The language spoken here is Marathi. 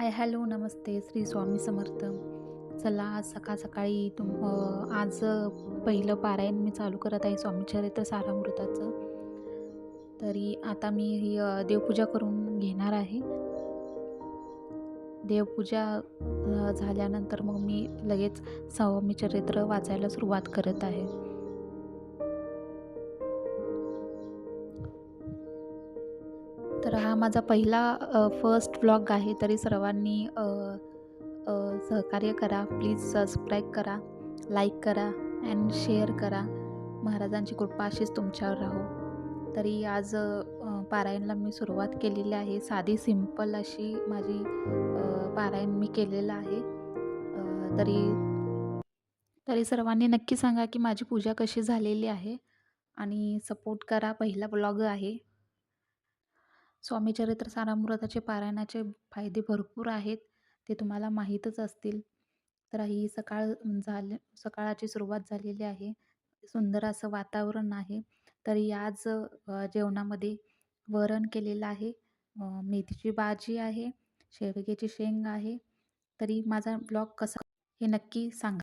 हाय हॅलो नमस्ते श्री स्वामी समर्थ. चला आज सकाळ सकाळी तुम आज पहिलं पारायण मी चालू करत आहे स्वामीचरित्र सारामृताचं. तरी आता मी ही देवपूजा करून घेणार आहे. देवपूजा झाल्यानंतर मग मी लगेच स्वामीचरित्र वाचायला सुरुवात करत आहे. तर हा माझा पहिला फर्स्ट ब्लॉग आहे. तरी सर्वांनी सहकार्य करा. प्लीज सबस्क्राईब करा लाईक करा अँड शेअर करा. महाराजांची कृपा अशीच तुमच्यावर राहो. तरी आज पारायणला मी सुरुवात केलेली आहे. साधी सिंपल अशी माझी पारायण मी केलेलं आहे. तरी तरी सर्वांनी नक्की सांगा की माझी पूजा कशी झालेली आहे आणि सपोर्ट करा. पहिला ब्लॉग आहे. स्वामीचरित्र सारामृताचे पारायणाचे फायदे भरपूर आहेत ते तुम्हाला माहीतच असतील. तर ही सकाळ झाले सकाळची सुरुवात झालेली आहे. सुंदर असं वातावरण आहे. तरी आज जेवणामध्ये वरण केलेलं आहे. मेथीची भाजी आहे शेवग्याची शेंग आहे. तरी माझा ब्लॉग कसा हे नक्की सांगा.